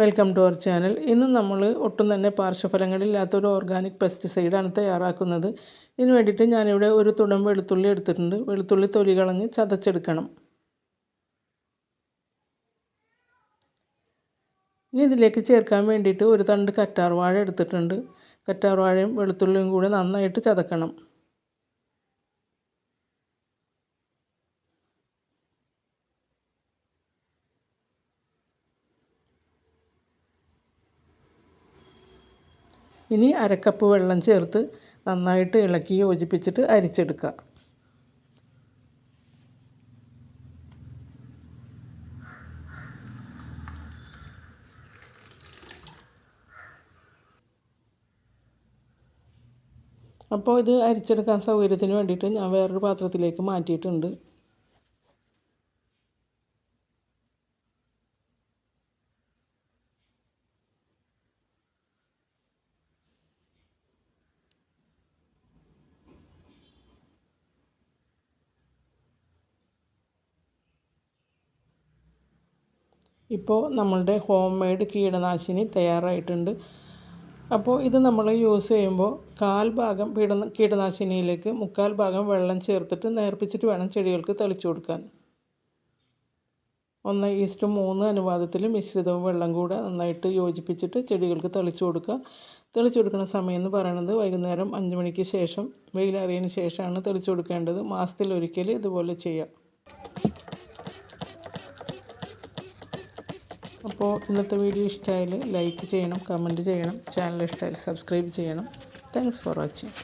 Welcome to our channel ഇന്ന് നമ്മൾ ഒട്ടും തന്നെ പാർശ്വഫലങ്ങളില്ലാത്തൊരു ഓർഗാനിക് പെസ്റ്റിസൈഡാണ് തയ്യാറാക്കുന്നത്. ഇതിന് വേണ്ടിയിട്ട് ഞാനിവിടെ ഒരു തുടം വെളുത്തുള്ളി എടുത്തിട്ടുണ്ട്. വെളുത്തുള്ളി തൊലി കളഞ്ഞ് ചതച്ചെടുക്കണം. ഇനി ഇതിലേക്ക് ചേർക്കാൻ വേണ്ടിയിട്ട് ഒരു തണ്ട് കറ്റാർവാഴ എടുത്തിട്ടുണ്ട്. കറ്റാർവാഴയും വെളുത്തുള്ളിയും കൂടെ നന്നായിട്ട് ചതക്കണം. ഇനി അരക്കപ്പ് വെള്ളം ചേർത്ത് നന്നായിട്ട് ഇളക്കി യോജിപ്പിച്ചിട്ട് അരിച്ചെടുക്കുക. അപ്പോൾ ഇത് അരിച്ചെടുക്കാൻ സൗകര്യത്തിന് വേണ്ടിയിട്ട് ഞാൻ വേറൊരു പാത്രത്തിലേക്ക് മാറ്റിയിട്ടുണ്ട്. ഇപ്പോൾ നമ്മളുടെ ഹോം മെയ്ഡ് കീടനാശിനി തയ്യാറായിട്ടുണ്ട്. അപ്പോൾ ഇത് നമ്മൾ യൂസ് ചെയ്യുമ്പോൾ കാൽ ഭാഗം കീട കീടനാശിനിയിലേക്ക് മുക്കാൽ ഭാഗം വെള്ളം ചേർത്തിട്ട് നേർപ്പിച്ചിട്ട് വേണം ചെടികൾക്ക് തളിച്ചു കൊടുക്കാൻ. ഒന്ന് ഈസ്റ്റ് മൂന്ന് അനുപാതത്തിൽ മിശ്രിതവും വെള്ളം കൂടെ നന്നായിട്ട് യോജിപ്പിച്ചിട്ട് ചെടികൾക്ക് തളിച്ചു കൊടുക്കുക. തെളിച്ചു കൊടുക്കുന്ന സമയം എന്ന് പറയുന്നത് വൈകുന്നേരം അഞ്ച് മണിക്ക് ശേഷം വെയിലറിയതിന് ശേഷമാണ് തെളിച്ചു കൊടുക്കേണ്ടത്. മാസത്തിൽ ഒരിക്കൽ ഇതുപോലെ ചെയ്യാം. അപ്പോൾ ഇന്നത്തെ വീഡിയോ ഇഷ്ടമായാൽ ലൈക്ക് ചെയ്യണം കമന്റ് ചെയ്യണം ചാനൽ ഇഷ്ടമായാൽ സബ്സ്ക്രൈബ് ചെയ്യണം. Thanks for watching